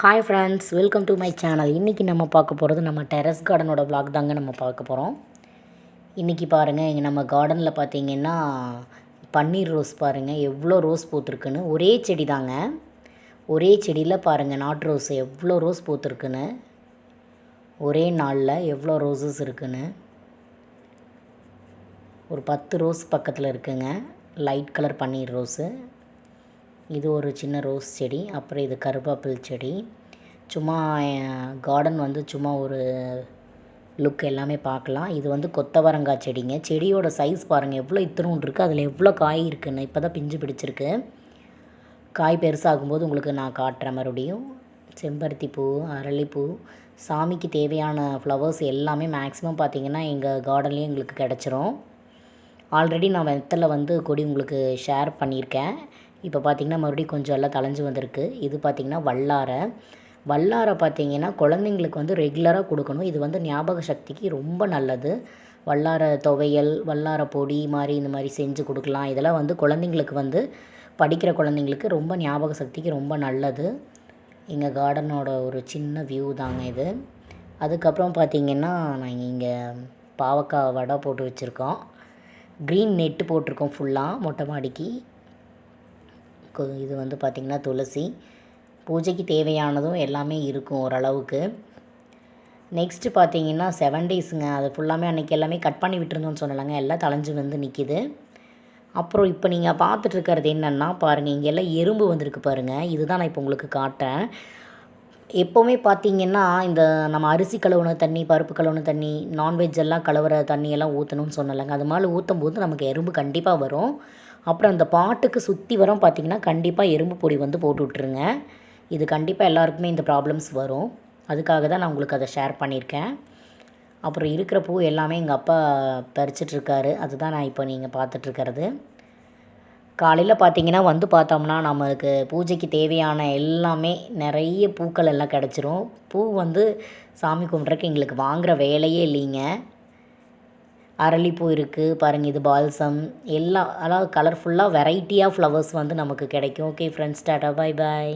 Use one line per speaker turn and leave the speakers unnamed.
Hi friends welcome to my channel இன்றைக்கி நம்ம பார்க்க போகிறது நம்ம டெரஸ் கார்டனோட ப்ளாக் தாங்க நம்ம பார்க்க போகிறோம் இன்றைக்கி பாருங்கள் இங்கே நம்ம கார்டனில் பார்த்தீங்கன்னா பன்னீர் ரோஸ் பாருங்கள் எவ்வளோ ரோஸ் பூத்துருக்குன்னு. ஒரே செடி தாங்க. ஒரே செடியில் பாருங்கள் நாட்டு ரோஸ் எவ்வளோ ரோஸ் பூத்துருக்குன்னு. ஒரே நாளில் எவ்வளோ ரோஸஸ் இருக்குன்னு. ஒரு பத்து ரோஸ் பக்கத்தில் இருக்குங்க. லைட் கலர் பன்னீர் ரோஸு இது ஒரு சின்ன ரோஸ் செடி அப்புறம் இது கருவேப்பில் செடி. சும்மா கார்டன் வந்து சும்மா ஒரு லுக் எல்லாமே பார்க்கலாம். இது வந்து கொத்தவரங்காய் செடிங்க. செடியோட சைஸ் பாருங்கள் எவ்வளோ இத்தனும் இருக்குது அதில் எவ்வளோ காய் இருக்குன்னு இப்போ தான் பிஞ்சு பிடிச்சிருக்கு. காய் பெருசாகும்போது உங்களுக்கு நான் காட்டுறேன் மறுபடியும். செம்பருத்தி பூ அரளிப்பூ சாமிக்கு தேவையான ஃப்ளவர்ஸ் எல்லாமே மேக்ஸிமம் பார்த்திங்கன்னா எங்கள் கார்டன்லேயும் எங்களுக்கு கிடச்சிரும். ஆல்ரெடி நான் வெத்தலை வந்து கொடி உங்களுக்கு ஷேர் பண்ணியிருக்கேன். இப்போ பார்த்திங்கன்னா மறுபடியும் கொஞ்சம் எல்லாம் தளைஞ்சு வந்திருக்கு. இது பார்த்திங்கன்னா வல்லாரை. வல்லாரை பார்த்திங்கன்னா குழந்தைங்களுக்கு வந்து ரெகுலராக கொடுக்கணும். இது வந்து ஞாபக சக்திக்கு ரொம்ப நல்லது. வல்லார துவையல் வல்லார பொடி மாதிரி இந்த மாதிரி செஞ்சு கொடுக்கலாம். இதெல்லாம் வந்து குழந்தைங்களுக்கு வந்து படிக்கிற குழந்தைங்களுக்கு ரொம்ப ஞாபக சக்திக்கு ரொம்ப நல்லது. எங்கள் கார்டனோட ஒரு சின்ன வியூ தாங்க இது. அதுக்கப்புறம் பார்த்திங்கன்னா நாங்கள் இங்கே பாவக்காய் வடை போட்டு வச்சுருக்கோம். க்ரீன் நெட்டு போட்டிருக்கோம் ஃபுல்லாக மொட்டை மாடிக்கு. இது வந்து பார்த்திங்கன்னா துளசி. பூஜைக்கு தேவையானதும் எல்லாமே இருக்கும் ஓரளவுக்கு. நெக்ஸ்ட்டு பார்த்தீங்கன்னா செவன் டேஸுங்க அது ஃபுல்லாமே அன்றைக்கி எல்லாமே கட் பண்ணி விட்டுருந்தோம்னு சொன்னலாங்க எல்லாம் தலைஞ்சு வந்து நிற்கிது அப்புறம் இப்போ நீங்கள் பார்த்துட்ருக்கிறது என்னென்னா பாருங்கள் இங்கே எல்லாம் எறும்பு வந்திருக்கு பாருங்கள் இதுதான் நான் இப்போ உங்களுக்கு காட்டேன் எப்போவுமே பார்த்தீங்கன்னா இந்த நம்ம அரிசி கழுவுன தண்ணி பருப்பு கழுவுன தண்ணி நான்வெஜ் எல்லாம் கழுவுற தண்ணியெல்லாம் ஊற்றணும்னு சொன்னலைங்க அது மாதிரி ஊற்றும் போது நமக்கு எறும்பு கண்டிப்பாக வரும். அப்புறம் அந்த பாட்டுக்கு சுற்றி வரும் பார்த்தீங்கன்னா கண்டிப்பாக எறும்பு பொடி வந்து போட்டு விட்ருங்க இது கண்டிப்பாக எல்லாருக்குமே இந்த ப்ராப்ளம்ஸ் வரும். அதுக்காக தான் நான் உங்களுக்கு அதை ஷேர் பண்ணியிருக்கேன். அப்புறம் இருக்கிற பூ எல்லாமே எங்கள் அப்பா பறிச்சிட்ருக்காரு. அதுதான் நான் இப்போ நீங்கள் பார்த்துட்ருக்கிறது. காலையில் பார்த்தீங்கன்னா வந்து பார்த்தோம்னா நம்மளுக்கு பூஜைக்கு தேவையான எல்லாமே நிறைய பூக்கள் எல்லாம் கிடச்சிரும். பூ வந்து சாமி கும்பிட்றக்கு எங்களுக்கு வாங்குகிற வேலையே இல்லைங்க. அரளிப்பூ இருக்குது பாருங்கள் இது பால்சம். எல்லாம் அதாவது கலர்ஃபுல்லாக வெரைட்டியாக ஃப்ளவர்ஸ் வந்து நமக்கு கிடைக்கும். Okay friends tata bye bye